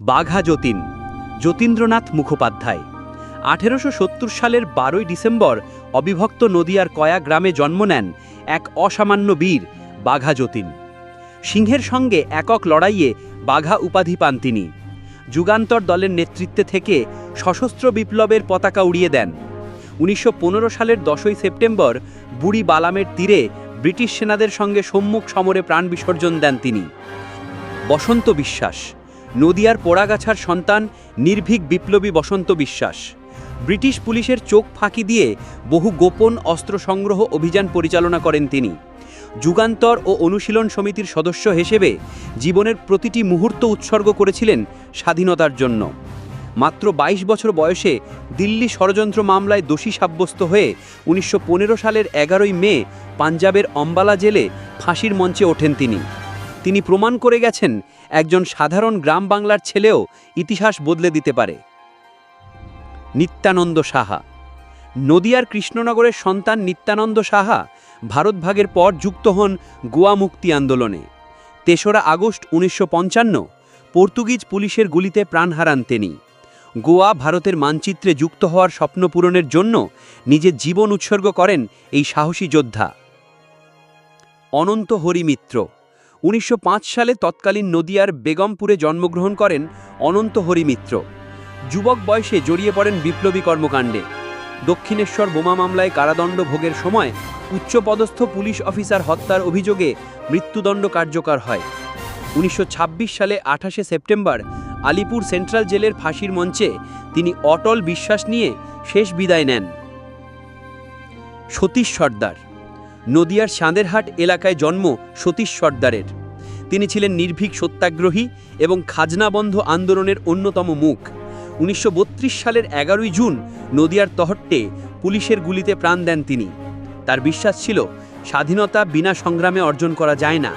বাঘা যতীন, যতীন্দ্রনাথ মুখোপাধ্যায়। আঠেরোশো সত্তর সালের বারোই ডিসেম্বর অবিভক্ত নদিয়ার কয়া গ্রামে জন্ম নেন এক অসামান্য বীর, বাঘা যতীন। সিংহের সঙ্গে একক লড়াইয়ে বাঘা উপাধি পান তিনি। যুগান্তর দলের নেতৃত্বে থেকে সশস্ত্র বিপ্লবের পতাকা উড়িয়ে দেন। উনিশশো পনেরো সালের দশই সেপ্টেম্বর বুড়ি বালামের তীরে ব্রিটিশ সেনাদের সঙ্গে সম্মুখ সমরে প্রাণ বিসর্জন দেন তিনি। বসন্ত বিশ্বাস নদিয়ার পোড়াগাছার সন্তান নির্ভীক বিপ্লবী বসন্ত বিশ্বাস। ব্রিটিশ পুলিশের চোখ ফাঁকি দিয়ে বহু গোপন অস্ত্র সংগ্রহ অভিযান পরিচালনা করেন তিনি। যুগান্তর ও অনুশীলন সমিতির সদস্য হিসেবে জীবনের প্রতিটি মুহূর্ত উৎসর্গ করেছিলেন স্বাধীনতার জন্য। মাত্র ২২ বছর বয়সে দিল্লি ষড়যন্ত্র মামলায় দোষী সাব্যস্ত হয়ে উনিশশো পনেরো সালের এগারোই মে পাঞ্জাবের অম্বালা জেলে ফাঁসির মঞ্চে ওঠেন তিনি। তিনি প্রমাণ করে গেছেন একজন সাধারণ গ্রাম বাংলার ছেলেও ইতিহাস বদলে দিতে পারে। নিত্যানন্দ সাহা। নদিয়ার কৃষ্ণনগরের সন্তান নিত্যানন্দ সাহা ভারত ভাগের পর যুক্ত হন গোয়া মুক্তি আন্দোলনে। তেসরা আগস্ট উনিশশো পঞ্চান্ন পর্তুগিজ পুলিশের গুলিতে প্রাণ হারান তিনি। গোয়া ভারতের মানচিত্রে যুক্ত হওয়ার স্বপ্ন পূরণের জন্য নিজের জীবন উৎসর্গ করেন এই সাহসী যোদ্ধা। অনন্ত হরি মিত্র উনিশশো পাঁচ সালে তৎকালীন নদিয়ার বেগমপুরে জন্মগ্রহণ করেন অনন্ত হরি মিত্র যুবক বয়সে জড়িয়ে পড়েন বিপ্লবী কর্মকাণ্ডে। দক্ষিণেশ্বর বোমা মামলায় কারাদণ্ড ভোগের সময় উচ্চপদস্থ পুলিশ অফিসার হত্যার অভিযোগে মৃত্যুদণ্ড কার্যকর হয়। উনিশশো ছাব্বিশ সালে আঠাশে সেপ্টেম্বর আলিপুর সেন্ট্রাল জেলের ফাঁসির মঞ্চে তিনি অটল বিশ্বাস নিয়ে শেষ বিদায় নেন। সতীশ সর্দার নদিয়ার সাঁদেরহাট এলাকায় জন্ম সতীশ সর্দারের। তিনি ছিলেন নির্ভীক সত্যাগ্রহী এবং খাজনাবন্ধ আন্দোলনের অন্যতম মুখ। উনিশশো বত্রিশ সালের এগারোই জুন নদিয়ার তহট্টে পুলিশের গুলিতে প্রাণ দেন তিনি। তার বিশ্বাস ছিল, স্বাধীনতা বিনা সংগ্রামে অর্জন করা যায় না।